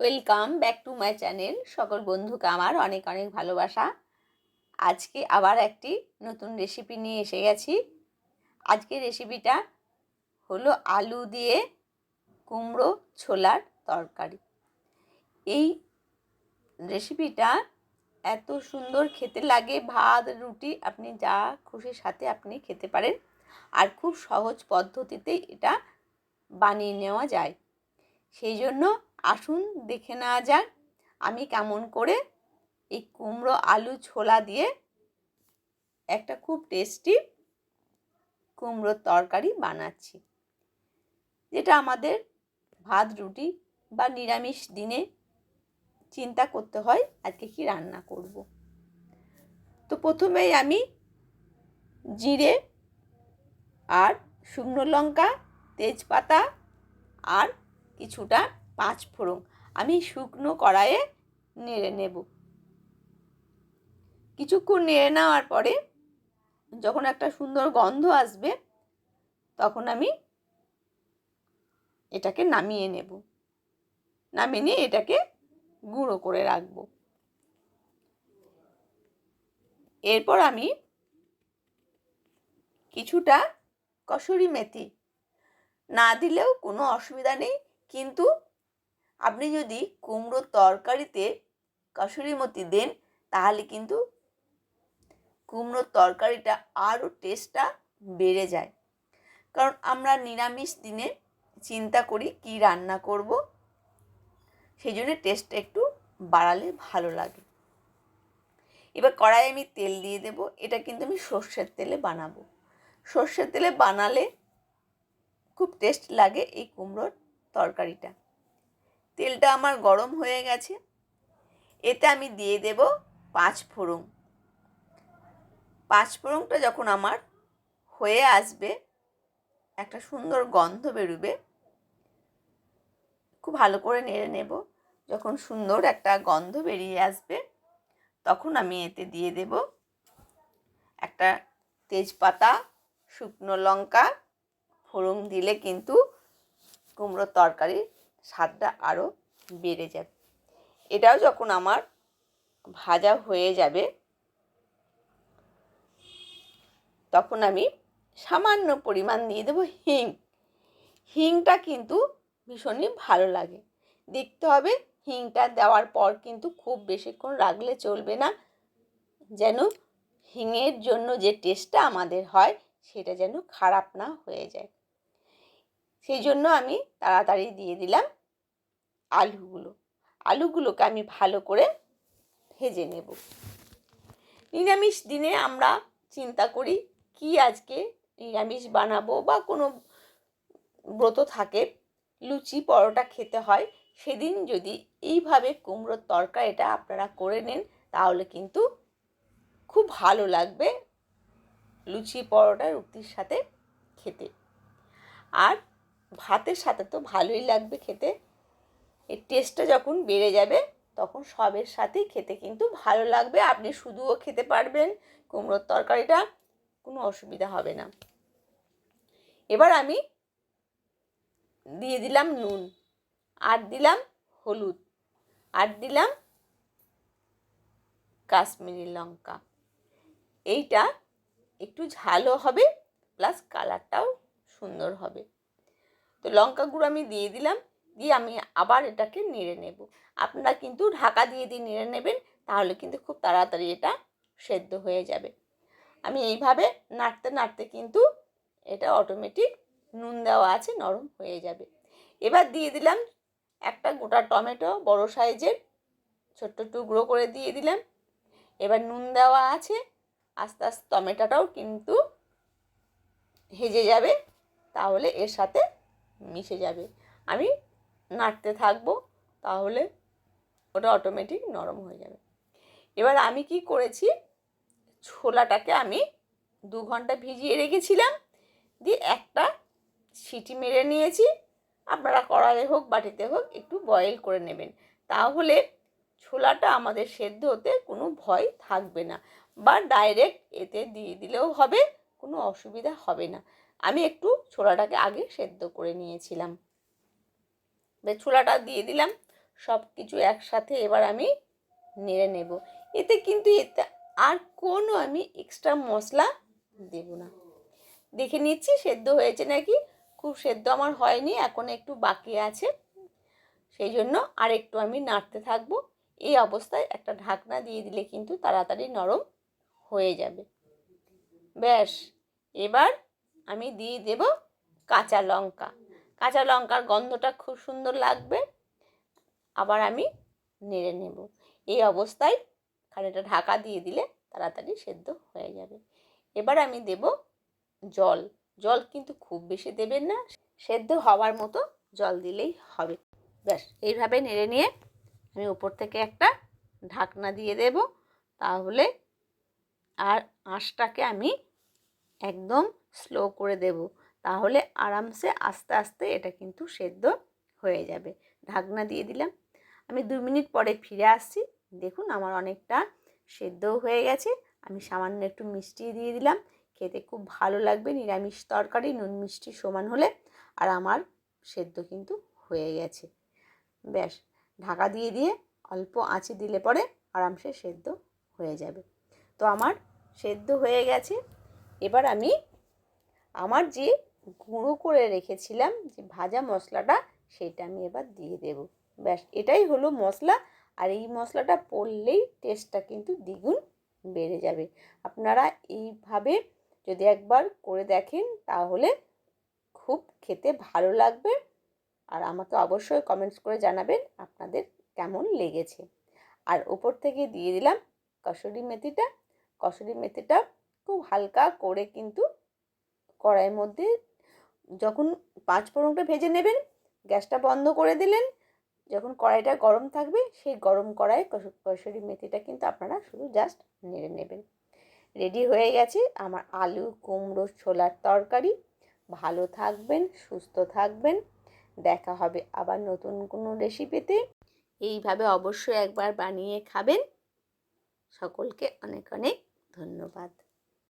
Welcome back to my channel সকল বন্ধুকে আমার অনেক অনেক ভালোবাসা। আজকে আবার একটি নতুন রেসিপি নিয়ে এসে গেছি। আজকে রেসিপিটা হলো আলু দিয়ে কুমড়ো ছোলার তরকারি। এই রেসিপিটা এত সুন্দর খেতে লাগে, ভাত, রুটি, আপনি যা খুশির সাথে আপনি খেতে পারেন। আর খুব সহজ পদ্ধতিতেই এটা বানিয়ে নেওয়া যায়। সেই জন্য আসুন, দেখে নেওয়া যাক। আমি কেমন করে এই কুমড়ো আলু ছোলা দিয়ে একটা খুব টেস্টি কুমড়োর তরকারি বানাচ্ছি। যেটা আমাদের ভাত, রুটি বা নিরামিষ দিনে চিন্তা করতে হয়, আজকে কি রান্না করব। তো প্রথমেই আমি জিরে আর শুকনো লঙ্কা, তেজপাতা আর কিছুটা পাঁচ ফোড়ন। আমি শুকনো কড়াইয়ে নেড়ে নেব। কিছুক্ষণ নেড়ে নেওয়ার পরে যখন একটা সুন্দর গন্ধ আসবে, তখন আমি এটাকে নামিয়ে নেব। নামিয়ে নিয়ে এটাকে গুঁড়ো করে রাখব। এরপর আমি কিছুটা কসুরি মেথি। না দিলেও কোনো অসুবিধা নেই, কিন্তু আপনি যদি কুমড়োর তরকারিতে কসুরি মতি দেন, তাহলে কিন্তু কুমড়োর তরকারিটা আরও টেস্টটা বেড়ে যায়। কারণ আমরা নিরামিষ দিনে চিন্তা করি কি রান্না করব সেই জন্য টেস্টটা একটু বাড়ালে ভালো লাগে। এবার কড়াই আমি তেল দিয়ে দেব, এটা কিন্তু আমি সর্ষের তেলে বানাবো। সর্ষের তেলে বানালে খুব টেস্ট লাগে এই কুমড়োর তরকারিটা। তেলটা আমার গরম হয়ে গেছে। এতে আমি দিয়ে দেব পাঁচ ফোড়ন। পাঁচ ফোড়নটা যখন আমার হয়ে আসবে, একটা সুন্দর গন্ধ বেরোবে, খুব ভালো করে নেড়ে নেব। যখন সুন্দর একটা গন্ধ বেরিয়ে আসবে, তখন আমি এতে দিয়ে দেব একটা তেজপাতা, শুকনো লঙ্কা। ফোড়ন দিলে কিন্তু কুমড়োর তরকারির স্বাদটা আরও বেড়ে যাবে। এটাও যখন আমার ভাজা হয়ে যাবে, তখন আমি সামান্য পরিমাণ দিয়ে দেবো হিং। হিংটা কিন্তু ভীষণই ভালো লাগে। দেখতে হবে, হিংটা দেওয়ার পর কিন্তু খুব বেশিক্ষণ রাখলে চলবে না। যেন হিঙের জন্য যে টেস্টটা আমাদের হয়, সেটা যেন খারাপ না হয়ে যায়। সেই জন্য আমি তাড়াতাড়ি দিয়ে দিলাম আলুগুলো। আলুগুলোকে আমি ভালো করে ভেজে নেব। নিরামিষ দিনে আমরা চিন্তা করি, কি আজকে নিরামিষ বানাবো বা কোনো ব্রত থাকে, লুচি, পরোটা খেতে হয়, সেদিন যদি এইভাবে কুমড়োর তরকারিটা আপনারা করে নেন, তাহলে কিন্তু খুব ভালো লাগবে লুচি, পরোটা, রুটির সাথে খেতে। আর ভাতের সাথে তো ভালোই লাগবে খেতে। এর টেস্টটা যখন বেড়ে যাবে, তখন সবের সাথেই খেতে কিন্তু ভালো লাগবে। আপনি শুধুও খেতে পারবেন কুমড়োর তরকারিটা, কোনো অসুবিধা হবে না। এবার আমি দিয়ে দিলাম নুন, আর দিলাম হলুদ, আর দিলাম কাশ্মীরি লঙ্কা। এইটা একটু ঝালও হবে প্লাস কালারটাও সুন্দর হবে। তো লঙ্কা গুঁড়ো আমি দিয়ে দিলাম, দিয়ে আমি আবার এটাকে নেড়ে নেব। আপনারা কিন্তু ঢাকা দিয়ে দিয়ে নেড়ে নেবেন, তাহলে কিন্তু খুব তাড়াতাড়ি এটা সেদ্ধ হয়ে যাবে। আমি এইভাবে নাড়তে নাড়তে কিন্তু এটা অটোমেটিক নুন দেওয়া আছে, নরম হয়ে যাবে। এবার দিয়ে দিলাম একটা গোটা টমেটো, বড় সাইজের ছোট্ট টুকরো করে দিয়ে দিলাম। এবার নুন দেওয়া আছে, আস্তে আস্তে টমেটোটাও কিন্তু হেজে যাবে, তাহলে এর সাথে মিশে যাবে। আমি নাড়তে থাকব, তাহলে ওটা অটোমেটিক নরম হয়ে যাবে। এবার আমি কি করেছি? ছোলাটাকে আমি দু ঘণ্টা ভিজিয়ে রেখেছিলাম, দিয়ে একটা সিটি মেরে নিয়েছি। আপনারা কড়াইয়ে হোক, বাটিতে হোক, একটু বয়েল করে নেবেন। তাহলে ছোলাটা আমাদের সেদ্ধ হতে কোনো ভয় থাকবে না, বা ডাইরেক্ট এতে দিয়ে দিলেও হবে, কোনো অসুবিধা হবে না। আমি একটু ছোলাটাকে আগে সেদ্ধ করে নিয়েছিলাম। ছোলাটা দিয়ে দিলাম সব কিছু একসাথে এবার আমি নেড়ে নেব। এতে কিন্তু এতে আর কোনো আমি এক্সট্রা মশলা দেব না। দেখে নিচ্ছি সেদ্ধ হয়েছে নাকি? খুব সেদ্ধ আমার হয়নি, এখন একটু বাকি আছে। সেই জন্য আর একটু আমি নাড়তে থাকব। এই অবস্থায় একটা ঢাকনা দিয়ে দিলে কিন্তু তাড়াতাড়ি নরম হয়ে যাবে। ব্যাস, এবার আমি দিয়ে দেব কাঁচা লঙ্কা। কাঁচা লঙ্কার গন্ধটা খুব সুন্দর লাগবে। আবার আমি নেড়ে নেব। এই অবস্থায় খানিকটা ঢাকা দিয়ে দিলে তাড়াতাড়ি সেদ্ধ হয়ে যাবে। এবার আমি দেব জল। জল কিন্তু খুব বেশি দেবেন না, সেদ্ধ হওয়ার মতো জল দিলেই হবে। ব্যাস, এইভাবে নেড়ে নিয়ে আমি উপর থেকে একটা ঢাকনা দিয়ে দেব। তাহলে আর আঁশটাকে আমি একদম স্লো করে দেব, তাহলে আরামসে আস্তে আস্তে এটা কিন্তু সেদ্ধ হয়ে যাবে। ঢাকনা দিয়ে দিলাম। আমি দু মিনিট পরে ফিরে আসছি। দেখুন আমার অনেকটা সেদ্ধও হয়ে গেছে। আমি সামান্য একটু মিষ্টি দিয়ে দিলাম। খেতে খুব ভালো লাগবে। নিরামিষ তরকারি, নুন মিষ্টি সমান হলে আর আমার সেদ্ধ কিন্তু হয়ে গেছে। ব্যাস, ঢাকা দিয়ে দিয়ে অল্প আঁচে দিলে পরে আরামসে সেদ্ধ হয়ে যাবে। তো আমার সেদ্ধ হয়ে গেছে। এবার আমি আমার যে গুঁড়ো করে রেখেছিলাম যে ভাজা মশলাটা, সেটা আমি এবার দিয়ে দেব। ব্যাস, এটাই হলো মশলা। আর এই মশলাটা পড়লেই টেস্টটা কিন্তু দ্বিগুণ বেড়ে যাবে। আপনারা এইভাবে যদি একবার করে দেখেন, তাহলে খুব খেতে ভালো লাগবে। আর আমাকে অবশ্যই কমেন্টস করে জানাবেন আপনাদের কেমন লেগেছে। আর ওপর থেকে দিয়ে দিলাম কসুরি মেথিটা। কসুরি মেথিটা খুব হালকা করে কিন্তু কড়াইয়ের মধ্যে যখন পাঁচ ফোড়নটা ভেজে নেবেন, গ্যাসটা বন্ধ করে দিলেন, যখন কড়াইটা গরম থাকবে, সেই গরম কড়াই কসুরি মেথিটা কিন্তু আপনারা শুধু জাস্ট নেড়ে নেবেন। রেডি হয়ে গেছে আমার আলু, কুমড়ো, ছোলার তরকারি। ভালো থাকবেন, সুস্থ থাকবেন। দেখা হবে আবার নতুন কোনো রেসিপিতে এইভাবে অবশ্যই একবার বানিয়ে খাবেন। সকলকে অনেক অনেক ধন্যবাদ।